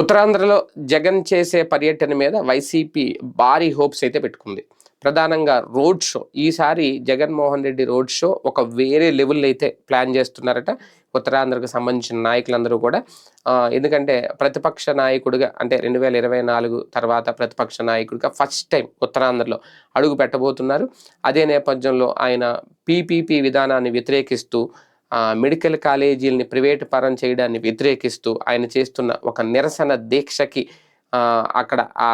ఉత్తరాంధ్రలో జగన్ చేసే పర్యటన మీద వైసీపీ భారీ హోప్స్ అయితే పెట్టుకుంది. ప్రధానంగా రోడ్ షో. ఈసారి జగన్మోహన్ రెడ్డి రోడ్ షో ఒక వేరే లెవెల్ అయితే ప్లాన్ చేస్తున్నారట. ఉత్తరాంధ్రకు సంబంధించిన నాయకులందరూ కూడా. ఎందుకంటే ప్రతిపక్ష నాయకుడిగా అంటే రెండు వేల ఇరవై నాలుగు తర్వాత ప్రతిపక్ష నాయకుడిగా ఫస్ట్ టైం ఉత్తరాంధ్రలో అడుగు పెట్టబోతున్నారు. అదే నేపథ్యంలో ఆయన పీపీపీ విధానాన్ని వ్యతిరేకిస్తూ మెడికల్ కాలేజీలని ప్రైవేట్ పరం చేయడాన్ని వ్యతిరేకిస్తూ ఆయన చేస్తున్న ఒక నిరసన దీక్షకి అక్కడ ఆ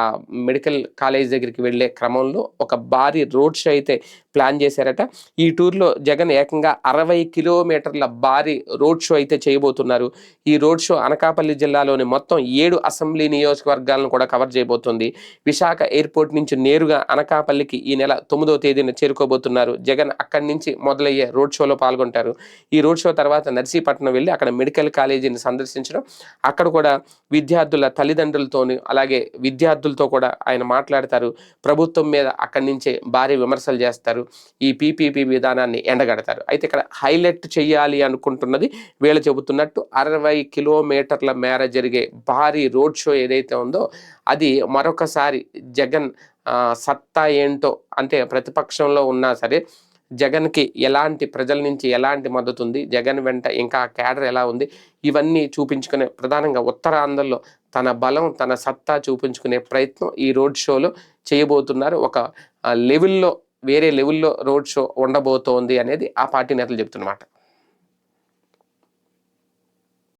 మెడికల్ కాలేజ్ దగ్గరికి వెళ్ళే క్రమంలో ఒక భారీ రోడ్ షో అయితే ప్లాన్ చేశారట. ఈ టూర్లో జగన్ ఏకంగా అరవై కిలోమీటర్ల భారీ రోడ్ షో అయితే చేయబోతున్నారు. ఈ రోడ్ షో అనకాపల్లి జిల్లాలోని మొత్తం ఏడు అసెంబ్లీ నియోజకవర్గాలను కూడా కవర్ చేయబోతుంది. విశాఖ ఎయిర్పోర్ట్ నుంచి నేరుగా అనకాపల్లికి ఈ నెల తొమ్మిదో తేదీన చేరుకోబోతున్నారు. జగన్ అక్కడి నుంచి మొదలయ్యే రోడ్ షోలో పాల్గొంటారు. ఈ రోడ్ షో తర్వాత నర్సీపట్నం వెళ్ళి అక్కడ మెడికల్ కాలేజీని సందర్శించడం. అక్కడ కూడా విద్యార్థుల తల్లిదండ్రులతోని అలాగే విద్యార్థులతో కూడా ఆయన మాట్లాడతారు. ప్రభుత్వం మీద అక్కడి నుంచే భారీ విమర్శలు చేస్తారు. ఈ పీపీపీ విధానాన్ని ఎండగడతారు. అయితే ఇక్కడ హైలైట్ చేయాలి అనుకుంటున్నది వీళ్ళు చెబుతున్నట్టు అరవై కిలోమీటర్ల మేర జరిగే భారీ రోడ్ షో ఏదైతే ఉందో అది మరొకసారి జగన్ సత్తా ఏంటో అంటే ప్రతిపక్షంలో ఉన్నా సరే జగన్కి ఎలాంటి ప్రజల నుంచి ఎలాంటి మద్దతు ఉంది జగన్ వెంట ఇంకా క్యాడర్ ఎలా ఉంది ఇవన్నీ చూపించుకునే ప్రధానంగా ఉత్తరాంధ్రలో తన బలం తన సత్తా చూపించుకునే ప్రయత్నం ఈ రోడ్ షోలో చేయబోతున్నారు. ఒక లెవెల్లో వేరే లెవెల్లో రోడ్ షో ఉండబోతోంది అనేది ఆ పార్టీ నేతలు చెప్తున్నమాట.